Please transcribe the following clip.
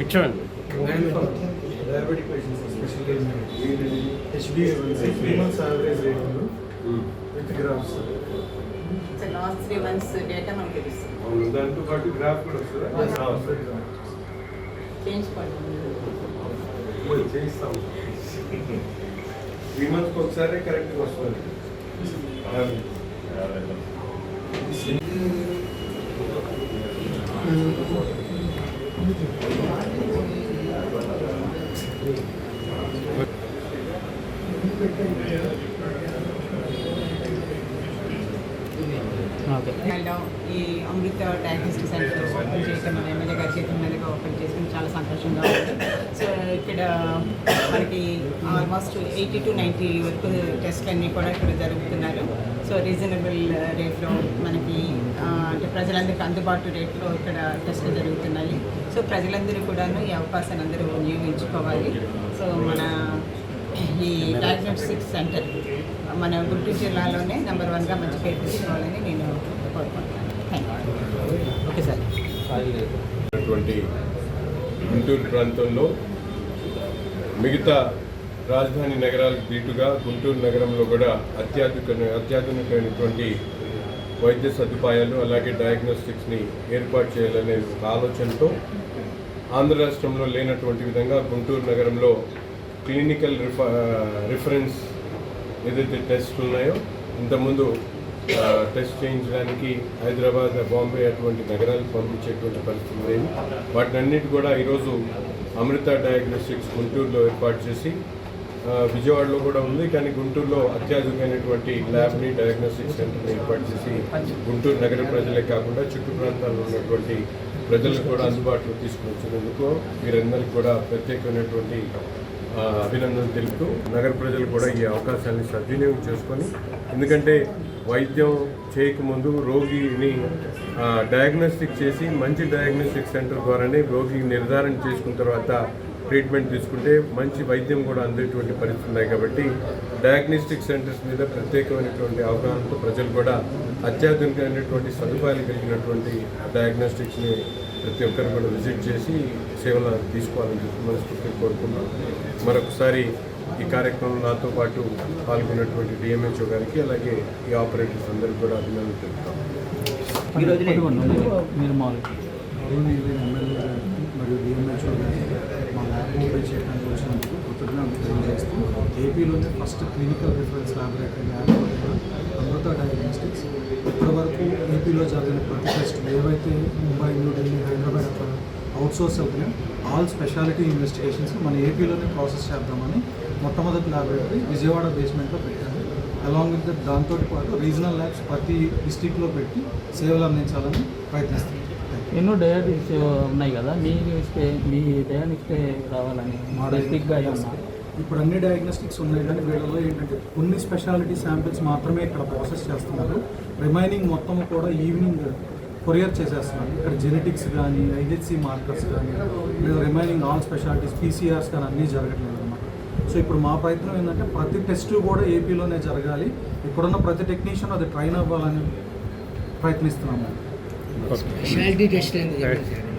ఇచ్చండి diabetic patients especially హెచ్బిఏవన్సీ three months average rating with graphs so last three months data మనకు తెలుస్తుంది దాంతో పాటు graph కూడా వస్తుందా ఇప్పుడు చేయిస్తాం త్రీ మంత్స్కి ఒకసారి కరెక్ట్గా వస్తుంది ఈ అమృత డయాగ్నోస్టిక్ సెంటర్ ఓపెన్ చేయటం మన ఎమ్మెల్యే గారి చేతుల మీదుగా ఓపెన్ చేసుకుని చాలా సంతోషంగా ఉంది. సో ఇక్కడ మనకి ఆల్మోస్ట్ ఎయిటీ టు నైంటీ వరకు టెస్ట్లు అన్నీ కూడా ఇక్కడ జరుగుతున్నారు. సో రీజనబుల్ రేట్లో మనకి ప్రజలందరికీ అందుబాటు రేట్లో ఇక్కడ టెస్ట్లు జరుగుతున్నాయి. సో ప్రజలందరూ కూడాను ఈ అవకాశాన్ని అందరూ వినియోగించుకోవాలి. సో మన ఈ డయాగ్నోస్టిక్ సెంటర్ మన గుంటూరు జిల్లాలోనే నెంబర్ వన్గా మంచి పేరు తెచ్చుకోవాలని నేను కోరుకుంటున్నాను. Thank you okay sir. Guntur ప్రాంతంలో మిగతా రాజధాని నగరాలకు దీటుగా గుంటూరు నగరంలో కూడా అత్యాధునిక అత్యాధునికమైనటువంటి వైద్య సదుపాయాలు అలాగే డయాగ్నోస్టిక్స్ని ఏర్పాటు చేయాలనే ఒక ఆలోచనతో ఆంధ్ర రాష్ట్రంలో లేనటువంటి విధంగా గుంటూరు నగరంలో క్లినికల్ రిఫ రిఫరెన్స్ ఏదైతే టెస్ట్ ఉన్నాయో ఇంతకుముందు uh, టెస్ట్ చేయించడానికి హైదరాబాద్ బాంబే అటువంటి నగరాలకు పంపించేటువంటి పరిస్థితి లేదు. వాటినన్నిటి కూడా ఈరోజు అమృత డయాగ్నోస్టిక్స్ గుంటూరులో ఏర్పాటు చేసి విజయవాడలో కూడా ఉంది కానీ గుంటూరులో అత్యాధునికమైనటువంటి ల్యాబ్ని డయాగ్నోస్టిక్ సెంటర్ని ఏర్పాటు చేసి గుంటూరు నగర ప్రజలే కాకుండా చుట్టూ ప్రాంతాల్లో ఉన్నటువంటి ప్రజలకు కూడా అందుబాటులో తీసుకువచ్చినందుకు వీరందరికీ కూడా ప్రత్యేకమైనటువంటి అభినందనలు తెలుపుతూ నగర ప్రజలు కూడా ఈ అవకాశాన్ని సద్వినియోగం చేసుకొని ఎందుకంటే వైద్యం చేయకముందు రోగిని డయాగ్నోస్టిక్ చేసి మంచి డయాగ్నోస్టిక్ సెంటర్ ద్వారానే రోగి నిర్ధారణ చేసుకున్న తర్వాత ట్రీట్మెంట్ తీసుకుంటే మంచి వైద్యం కూడా అందేటువంటి పరిస్థితులు ఉన్నాయి కాబట్టి డయాగ్నోస్టిక్ సెంటర్స్ మీద ప్రత్యేకమైనటువంటి అవగాహనతో ప్రజలు కూడా అత్యాధునికమైనటువంటి సదుపాయాలు కలిగినటువంటి డయాగ్నోస్టిక్స్ని ప్రతి ఒక్కరు కూడా విజిట్ చేసి సేవలు తీసుకోవాలని చెప్పి మనస్ఫూర్తిగా కోరుకున్నాం మరొకసారి ఈ కార్యక్రమంలో నాతో పాటు పాల్గొన్నటువంటి డిఎంహెచ్ఓ గారికి అలాగే ఈ ఆపరేటర్స్ అందరికీ కూడా అభినందనలు తెలుపుతాం. మరియు డిఎంహెచ్ఓ గారికి మా ల్యాబ్ ఓపెన్ చేయడానికి వచ్చినందుకు కృతజ్ఞతలు తెలియజేస్తూ ఏపీలోనే first clinical reference laboratory lab Amrita diagnostics ఇప్పటివరకు ఏపీలో జరిగిన ప్రతి టెస్టులు ఏవైతే ముంబై న్యూఢిల్లీ హైదరాబాద్ అక్కడ అవుట్సోర్స్ అవుతున్నాయి ఆల్ స్పెషాలిటీ ఇన్వెస్టిగేషన్స్ మన ఏపీలోనే ప్రాసెస్ చేద్దామని మొట్టమొదటి ల్యాబొరేటరీ విజయవాడ బేస్మెంట్లో పెట్టాము. అలాంగ్ విత్ దాంతో పాటు రీజనల్ ల్యాబ్స్ ప్రతి డిస్టిక్లో పెట్టి సేవలు అందించాలని ప్రయత్నిస్తున్నాం. ఎన్నో డయాటిక్స్ ఉన్నాయి కదా? మీకు ఇస్తే మీ డయానిక్స్ రావాలని మా స్పెసిఫిక్గా ఏమన్నా? ఇప్పుడు అన్ని డయాగ్నోస్టిక్స్ ఉన్నాయి కానీ వీళ్ళలో ఏంటంటే కొన్ని స్పెషాలిటీ శాంపిల్స్ మాత్రమే ఇక్కడ ప్రాసెస్ చేస్తున్నారు. రిమైనింగ్ మొత్తం కూడా ఈవినింగ్ కొరియర్ చేసేస్తున్నారు. ఇక్కడ జెనెటిక్స్ కానీ ఐహెచ్సి మార్కర్స్ కానీ లేదా రిమైనింగ్ ఆల్ స్పెషాలిటీస్ పీసీఆర్స్ కానీ అన్నీ జరగట్లేదు అనమాట సో ఇప్పుడు మా ప్రయత్నం ఏంటంటే ప్రతి టెస్ట్ కూడా ఏపీలోనే జరగాలి. ఇక్కడున్న ప్రతి టెక్నీషియన్ అది ట్రైన్ అవ్వాలని ప్రయత్నిస్తున్నాము. స్పెషాలిటీ టెస్ట్ అనేది చెప్పండి సార్